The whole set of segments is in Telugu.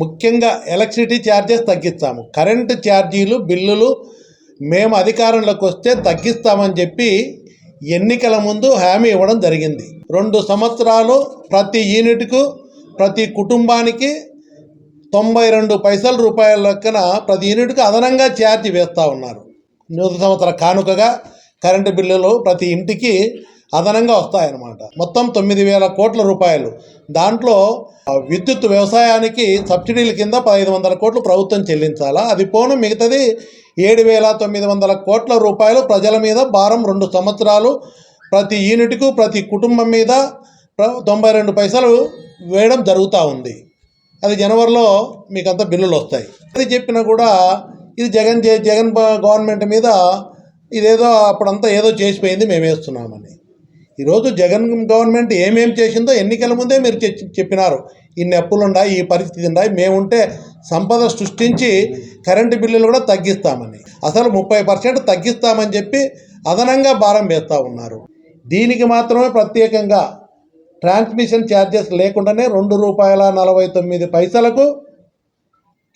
ముఖ్యంగా ఎలక్ట్రిసిటీ ఛార్జెస్ తగ్గిస్తాము. కరెంటు ఛార్జీలు బిల్లులు మేము అధికారంలోకి వస్తే తగ్గిస్తామని చెప్పి ఎన్నికల ముందు హామీ ఇవ్వడం జరిగింది. రెండు సంవత్సరాలు ప్రతి యూనిట్కు ప్రతి కుటుంబానికి తొంభై రెండు పైసల రూపాయల లెక్కన ప్రతి యూనిట్కు అదనంగా ఛార్జ్ వేస్తూ ఉన్నారు. నూతన సంవత్సర కానుకగా కరెంటు బిల్లులు ప్రతి ఇంటికి అదనంగా వస్తాయన్నమాట. మొత్తం తొమ్మిది వేల కోట్ల రూపాయలు. దాంట్లో విద్యుత్ వ్యవసాయానికి సబ్సిడీల కింద పదహైదు వందల కోట్లు ప్రభుత్వం చెల్లించాలా? అది పోను మిగతాది ఏడు వేల తొమ్మిది వందల కోట్ల రూపాయలు ప్రజల మీద భారం రెండు సంవత్సరాలు. ప్రతి యూనిట్కు ప్రతి కుటుంబం మీద తొంభై రెండు పైసలు వేయడం జరుగుతూ ఉంది. అది జనవరిలో మీకు బిల్లులు వస్తాయి. అది చెప్పినా కూడా ఇది జగన్ చే- జగన్ గవర్నమెంట్ మీద ఇదేదో అప్పుడంతా ఏదో చేసిపోయింది మేము వేస్తున్నామని ఈరోజు జగన్ గవర్నమెంట్ ఏమేం చేసిందో ఎన్నికల ముందే మీరు చెప్పినారు. ఇన్ని అప్పులు ఉన్నాయి ఈ పరిస్థితి ఉన్నాయి. మేముంటే సంపద సృష్టించి కరెంటు బిల్లులు కూడా తగ్గిస్తామని. అసలు ముప్పై పర్సెంట్ తగ్గిస్తామని చెప్పి అదనంగా భారం వేస్తూ ఉన్నారు. దీనికి మాత్రమే ప్రత్యేకంగా ట్రాన్స్మిషన్ ఛార్జెస్ లేకుండానే రెండు రూపాయల నలభై తొమ్మిది పైసలకు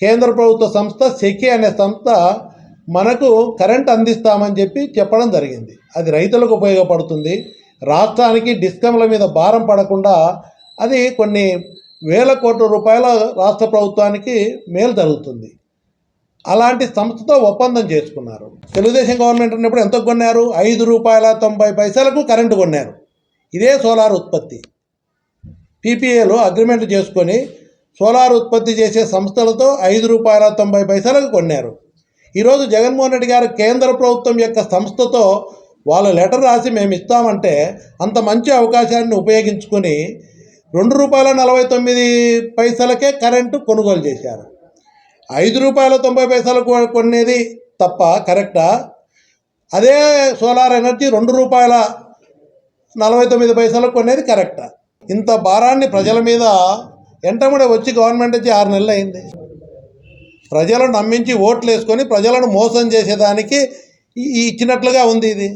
కేంద్ర ప్రభుత్వ సంస్థ సెకి అనే సంస్థ మనకు కరెంట్ అందిస్తామని చెప్పి చెప్పడం జరిగింది. అది రైతులకు ఉపయోగపడుతుంది. రాష్ట్రానికి డిస్కంల మీద భారం పడకుండా అది కొన్ని వేల కోట్ల రూపాయల రాష్ట్ర ప్రభుత్వానికి మేలు జరుగుతుంది. అలాంటి సంస్థతో ఒప్పందం చేసుకున్నారు. తెలుగుదేశం గవర్నమెంట్ ఉన్నప్పుడు ఎంత కొన్నారు? ఐదు రూపాయల తొంభై పైసలకు కరెంటు కొన్నారు. ఇదే సోలార్ ఉత్పత్తి. పీపీఏలో అగ్రిమెంట్ చేసుకొని సోలార్ ఉత్పత్తి చేసే సంస్థలతో ఐదు రూపాయల తొంభై పైసలకు కొన్నారు. ఈరోజు జగన్మోహన్ రెడ్డి గారు కేంద్ర ప్రభుత్వం యొక్క సంస్థతో వాళ్ళు లెటర్ రాసి మేము ఇస్తామంటే అంత మంచి అవకాశాన్ని ఉపయోగించుకొని రెండు రూపాయల నలభై తొమ్మిది పైసలకే కరెంటు కొనుగోలు చేశారు. ఐదు రూపాయల తొంభై పైసలకు కొనేది తప్ప కరెక్టా? అదే సోలార్ ఎనర్జీ రెండు రూపాయల నలభై తొమ్మిది పైసలకు కొనేది కరెక్టా? ఇంత భారాన్ని ప్రజల మీద ఎంటముడే వచ్చి గవర్నమెంట్ వచ్చి ఆరు నెలలు అయింది. ప్రజలను నమ్మించి ఓట్లు వేసుకొని ప్రజలను మోసం చేసేదానికి ఇచ్చినట్లుగా ఉంది ఇది.